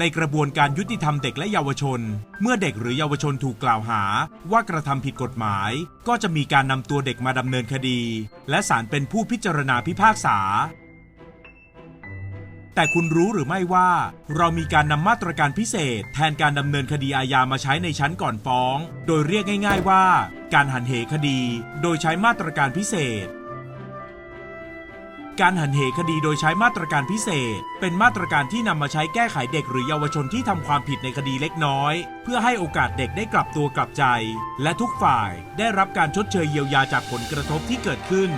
ในกระบวนการยุติธรรมเด็กและเยาวชน เมื่อเด็กหรือเยาวชนถูกกล่าวหา ว่ากระทำผิดกฎหมาย ก็จะมีการนำตัวเด็กมาดำเนินคดี และศาลเป็นผู้พิจารณาพิพากษา แต่คุณรู้หรือไม่ว่า เรามีการนำมาตรการพิเศษ แทนการดำเนินคดีอาญามาใช้ในชั้นก่อนฟ้อง โดยเรียกง่าย ๆว่า การหันเหคดี โดยใช้มาตรการพิเศษ การหันเหคดีโดยใช้มาตรการพิเศษ เป็นมาตรการที่นำมาใช้แก้ไขเด็กหรือเยาวชนที่ทำความผิดในคดีเล็กน้อย เพื่อให้โอกาสเด็กได้กลับตัวกลับใจ และทุกฝ่ายได้รับการชดเชยเยียวยาจากผลกระทบที่เกิดขึ้น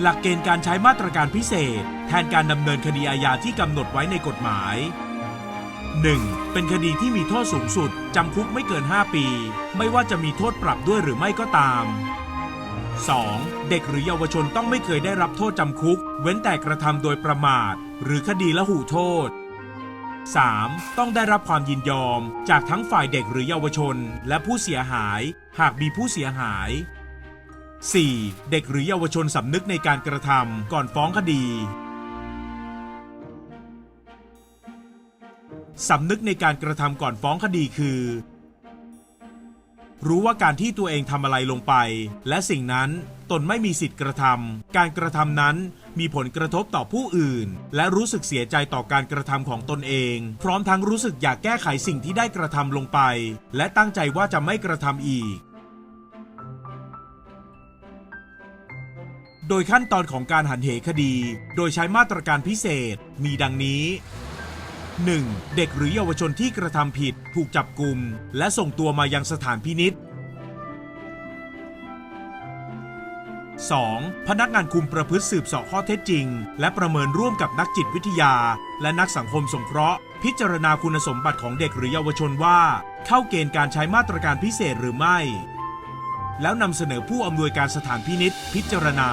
หลักเกณฑ์การใช้มาตรการพิเศษ แทนการดำเนินคดีอาญาที่กำหนดไว้ในกฎหมาย 1. เป็นคดีที่มีโทษสูงสุด จำคุกไม่เกิน 5 ปี ไม่ว่าจะมีโทษปรับด้วยหรือไม่ก็ตาม 2. เด็กหรือเยาวชนต้องไม่เคยได้รับโทษจำคุก เว้นแต่กระทำโดยประมาท หรือคดีละหูโทษ 3. ต้องได้รับความยินยอม จากทั้งฝ่ายเด็กหรือเยาวชน และผู้เสียหาย หากมีผู้เสียหาย 4. เด็กหรือเยาวชนสำนึกในการกระทำก่อนฟ้องคดีสำนึกในการกระทำก่อนฟ้องคดีคือ รู้ว่าการที่ตัวเองทำอะไรลงไป และสิ่งนั้นตนไม่มีสิทธิ์กระทำการกระทำนั้นมีผลกระทบต่อผู้อื่น และรู้สึกเสียใจต่อการกระทำของตนเอง พร้อมทั้งรู้สึกอยากแก้ไขสิ่งที่ได้กระทำลงไป และตั้งใจว่าจะไม่กระทำอีก โดยขั้นตอนของการหันเหคดี โดยใช้มาตรการพิเศษ มีดังนี้ 1. เด็กหรือเยาวชนที่กระทำผิด ถูกจับกลุ่ม และส่งตัวมายังสถานพินิษ 2. พนักงานคุมประพฤติสืบสอบข้อเท็จจริง และประเมินร่วมกับนักจิตวิทยา และนักสังคมสงเคราะห์ พิจารณาคุณสมบัติของเด็กหรือเยาวชนว่า เข้าเกณฑ์การใช้มาตรการพิเศษหรือไม่ แล้วนำเสนอผู้อำนวยการสถานพินิษพิจารณา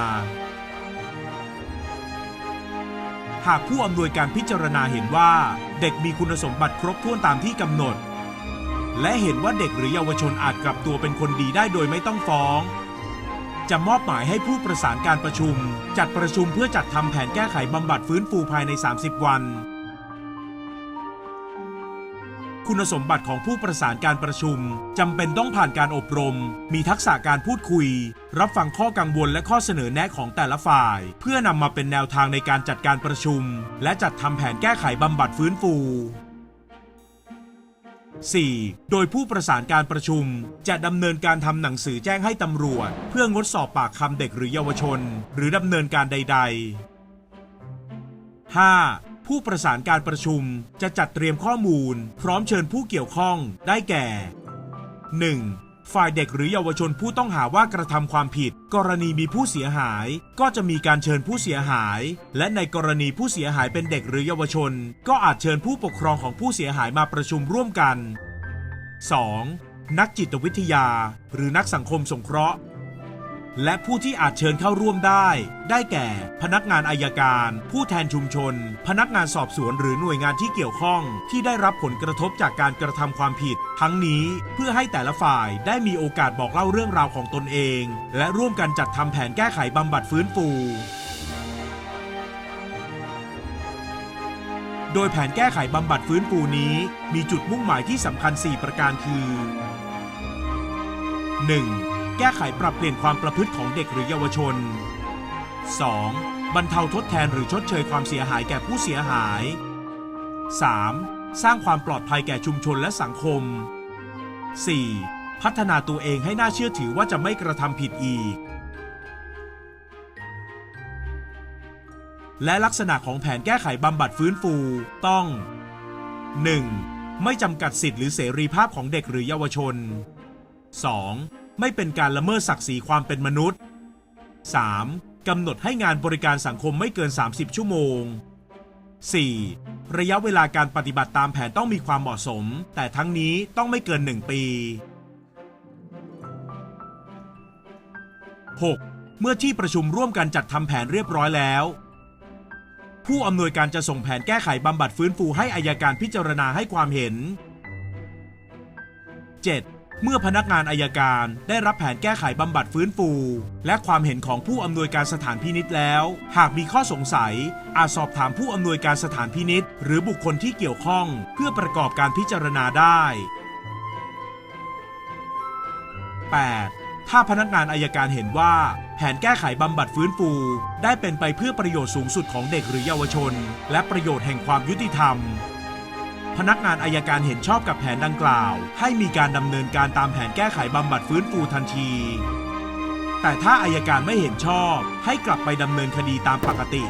หากผู้อำนวยการพิจารณาเห็นว่า เด็กมีคุณสมบัติครบถ้วนตามที่กำหนด และเห็นว่าเด็กหรือเยาวชนอาจกลับตัวเป็นคนดีได้โดยไม่ต้องฟ้อง จะมอบหมายให้ผู้ประสานการประชุม จัดประชุมเพื่อจัดทำแผนแก้ไขบำบัดฟื้นฟูภายใน 30 วัน คุณสมบัติของผู้ประสานการประชุมจำเป็นต้องผ่านการอบรม มีทักษะการพูดคุย รับฟังข้อกังวลและข้อเสนอแนะของแต่ละฝ่าย เพื่อนำมาเป็นแนวทางในการจัดการประชุม และจัดทำแผนแก้ไขบำบัดฟื้นฟู 4. โดยผู้ประสานการประชุม จะดำเนินการทำหนังสือแจ้งให้ตำรวจ เพื่องดสอบปากคำเด็กหรือเยาวชน หรือดำเนินการใด ๆ 5. ผู้ประสานการประชุมจะจัดเตรียมข้อมูล พร้อมเชิญผู้เกี่ยวข้องได้แก่ 1. ฝ่ายเด็กหรือเยาวชนผู้ต้องหาว่ากระทำความผิด กรณีมีผู้เสียหาย ก็จะมีการเชิญผู้เสียหาย และในกรณีผู้เสียหายเป็นเด็กหรือเยาวชน ก็อาจเชิญผู้ปกครองของผู้เสียหายมาประชุมร่วมกัน 2. นักจิตวิทยา หรือนักสังคมสงเคราะห์ และผู้ที่อาจเชิญเข้าร่วมได้ ได้แก่ พนักงานอายการ ผู้แทนชุมชน พนักงานสอบสวนหรือหน่วยงานที่เกี่ยวข้องที่ได้รับผลกระทบจากการกระทำความผิด ทั้งนี้เพื่อให้แต่ละฝ่ายได้มีโอกาสบอกเล่าเรื่องราวของตนเอง และร่วมกันจัดทำแผนแก้ไขบำบัดฟื้นฟูโดยแผนแก้ไขบำบัดฟื้นฟูนี้ มีจุดมุ่งหมายที่สำคัญ 4 ประการคือ 1. แก้ไขปรับเปลี่ยนความประพฤติของเด็กหรือเยาวชน 2. บรรเทาทดแทนหรือชดเชยความเสียหายแก่ผู้เสียหาย 3. สร้างความปลอดภัยแก่ชุมชนและสังคม 4. พัฒนาตัวเองให้น่าเชื่อถือว่าจะไม่กระทำผิดอีก และลักษณะของแผนแก้ไขบำบัดฟื้นฟูต้อง 1. ไม่จำกัดสิทธิหรือเสรีภาพของเด็กหรือเยาวชน 2. ไม่เป็นการละเมิดศักดิ์ศรีความเป็นมนุษย์ 3. กำหนดให้งานบริการสังคมไม่เกิน 30 ชั่วโมง 4. ระยะเวลาการปฏิบัติตามแผนต้องมีความเหมาะสม แต่ทั้งนี้ต้องไม่เกิน 1 ปี 6. เมื่อที่ประชุมร่วมกันจัดทำแผนเรียบร้อยแล้ว ผู้อำนวยการจะส่งแผนแก้ไขบำบัดฟื้นฟูให้อายการพิจารณาให้ความเห็น 7. เมื่อพนักงานอายการได้รับแผนแก้ไขบำบัดฟื้นฟู และความเห็นของผู้อำนวยการสถานพินิษแล้ว หากมีข้อสงสัย อาจสอบถามผู้อำนวยการสถานพินิษหรือบุคคลที่เกี่ยวข้อง เพื่อประกอบการพิจารณาได้ 8. ถ้าพนักงานอายการเห็นว่า แผนแก้ไขบำบัดฟื้นฟู ได้เป็นไปเพื่อประโยชน์สูงสุดของเด็กหรือเยาวชน และประโยชน์แห่งความยุติธรรม พนักงานอายการเห็นชอบกับแผนดังกล่าว ให้มีการดำเนินการตามแผนแก้ไขบำบัดฟื้นฟูทันที แต่ถ้าอายการไม่เห็นชอบ ให้กลับไปดำเนินคดีตามปกติ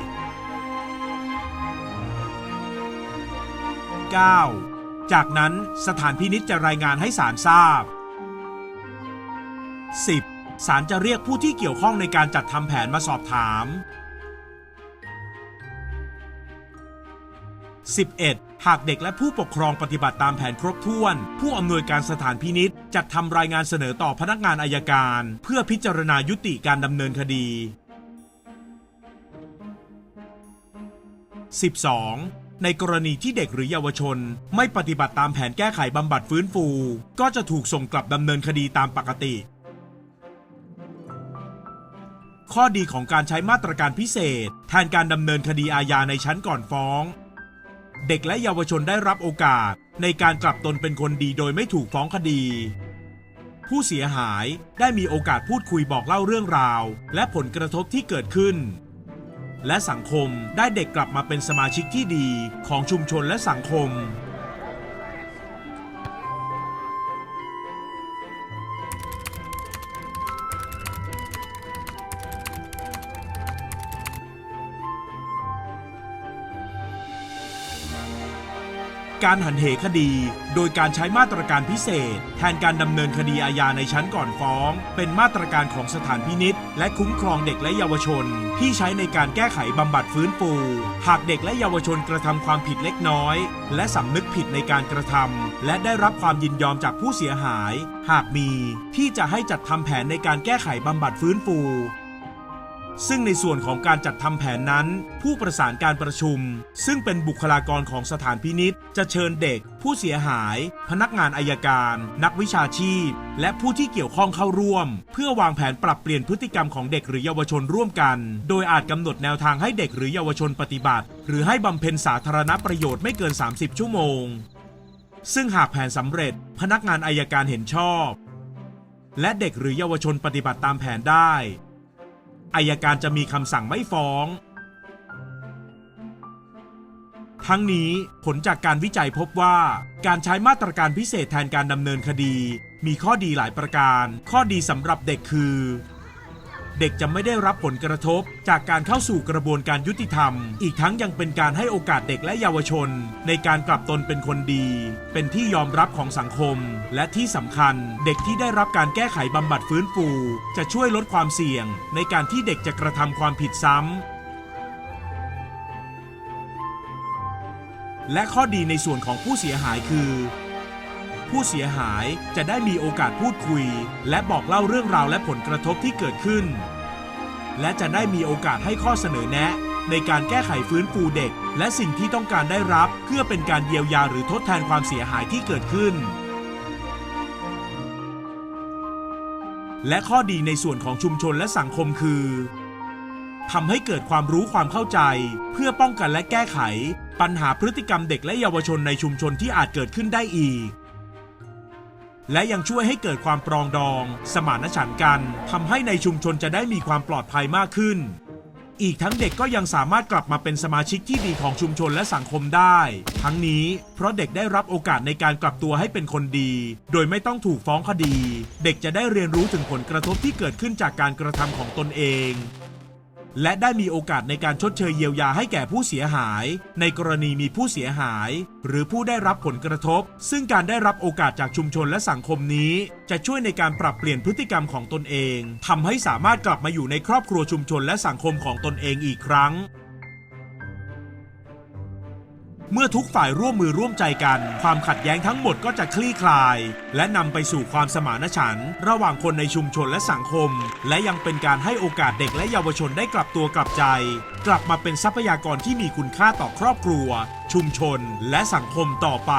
9. จากนั้นสถานพินิจจะรายงานให้ศาลทราบ 10. ศาลจะเรียกผู้ที่เกี่ยวข้องในการจัดทำแผนมาสอบถาม 11. หากเด็กและผู้ปกครองปฏิบัติตามแผนครบถ้วน ผู้อำนวยการสถานพินิษจัดทำรายงานเสนอต่อพนักงานอายการ เพื่อพิจารณายุติการดำเนินคดี 12. ในกรณีที่เด็กหรือเยาวชน ไม่ปฏิบัติตามแผนแก้ไขบำบัดฟื้นฟู ก็จะถูกส่งกลับดำเนินคดีตามปกติ ข้อดีของการใช้มาตรการพิเศษ แทนการดำเนินคดีอาญาในชั้นก่อนฟ้อง เด็กและเยาวชนได้รับโอกาสในการกลับตนเป็นคนดีโดยไม่ถูกฟ้องคดี ผู้เสียหายได้มีโอกาสพูดคุยบอกเล่าเรื่องราว และผลกระทบที่เกิดขึ้น และสังคมได้เด็กกลับมาเป็นสมาชิกที่ดีของชุมชนและสังคม การหันเหคดี โดยการใช้มาตรการพิเศษ แทนการดำเนินคดีอาญาในชั้นก่อนฟ้อง เป็นมาตรการของสถานพินิษและคุ้มครองเด็กและเยาวชน ที่ใช้ในการแก้ไขบำบัดฟื้นฟู หากเด็กและเยาวชนกระทำความผิดเล็กน้อย และสำนึกผิดในการกระทำและได้รับความยินยอมจากผู้เสียหาย หากมี ที่จะให้จัดทำแผนในการแก้ไขบำบัดฟื้นฟู ซึ่งในส่วนของการจัดทำแผนนั้น ผู้ประสานการประชุม ซึ่งเป็นบุคลากรของสถานพินิษจะเชิญเด็ก ผู้เสียหาย พนักงานอายการ นักวิชาชีพ และผู้ที่เกี่ยวข้องเข้าร่วม เพื่อวางแผนปรับเปลี่ยนพฤติกรรมของเด็กหรือเยาวชนร่วมกัน โดยอาจกำหนดแนวทางให้เด็กหรือเยาวชนปฏิบัติ หรือให้บำเพ็ญสาธารณประโยชน์ไม่เกิน 30 ชั่วโมง ซึ่งหากแผนสำเร็จ พนักงานอายการเห็นชอบ และเด็กหรือเยาวชนปฏิบัติตามแผนได้ อายการจะมีคำสั่งไม่ฟ้อง ทั้งนี้ผลจากการวิจัยพบว่า การใช้มาตรการพิเศษแทนการดำเนินคดี มีข้อดีหลายประการ ข้อดีสำหรับเด็กคือ เด็กจะไม่ได้รับผลกระทบ จากการเข้าสู่กระบวนการยุติธรรม อีกทั้งยังเป็นการให้โอกาสเด็กและเยาวชน ในการกลับตนเป็นคนดี เป็นที่ยอมรับของสังคม และที่สำคัญ เด็กที่ได้รับการแก้ไขบำบัดฟื้นฟู จะช่วยลดความเสี่ยง ในการที่เด็กจะกระทำความผิดซ้ำและข้อดีในส่วนของผู้เสียหายคือ ผู้เสียหายจะได้มีโอกาสพูดคุย และบอกเล่าเรื่องราวและผลกระทบที่เกิดขึ้น และจะได้มีโอกาสให้ข้อเสนอแนะ ในการแก้ไขฟื้นฟูเด็ก และสิ่งที่ต้องการได้รับ เพื่อเป็นการเยียวยาหรือทดแทนความเสียหายที่เกิดขึ้น และข้อดีในส่วนของชุมชนและสังคมคือทำให้เกิดความรู้ความเข้าใจ เพื่อป้องกันและแก้ไข ปัญหาพฤติกรรมเด็กและเยาวชนในชุมชนที่อาจเกิดขึ้นได้อีก และยังช่วยให้เกิดความปรองดอง สมานฉันท์กันทำให้ในชุมชนจะได้มีความปลอดภัยมากขึ้น อีกทั้งเด็กก็ยังสามารถกลับมาเป็นสมาชิกที่ดีของชุมชนและสังคมได้ ทั้งนี้เพราะเด็กได้รับโอกาสในการกลับตัวให้เป็นคนดี โดยไม่ต้องถูกฟ้องคดี เด็กจะได้เรียนรู้ถึงผลกระทบที่เกิดขึ้นจากการกระทำของตนเอง และได้มีโอกาสในการชดเชยเยียวยาให้แก่ผู้เสียหาย ในกรณีมีผู้เสียหาย หรือผู้ได้รับผลกระทบ ซึ่งการได้รับโอกาสจากชุมชนและสังคมนี้ จะช่วยในการปรับเปลี่ยนพฤติกรรมของตนเองทำให้สามารถกลับมาอยู่ในครอบครัวชุมชนและสังคมของตนเองอีกครั้ง เมื่อทุกฝ่ายร่วมมือร่วมใจกัน ความขัดแย้งทั้งหมดก็จะคลี่คลาย และนำไปสู่ความสมานฉันท์ระหว่างคนในชุมชนและสังคม และยังเป็นการให้โอกาสเด็กและเยาวชนได้กลับตัวกลับใจ กลับมาเป็นทรัพยากรที่มีคุณค่าต่อครอบครัว ชุมชน และสังคมต่อไป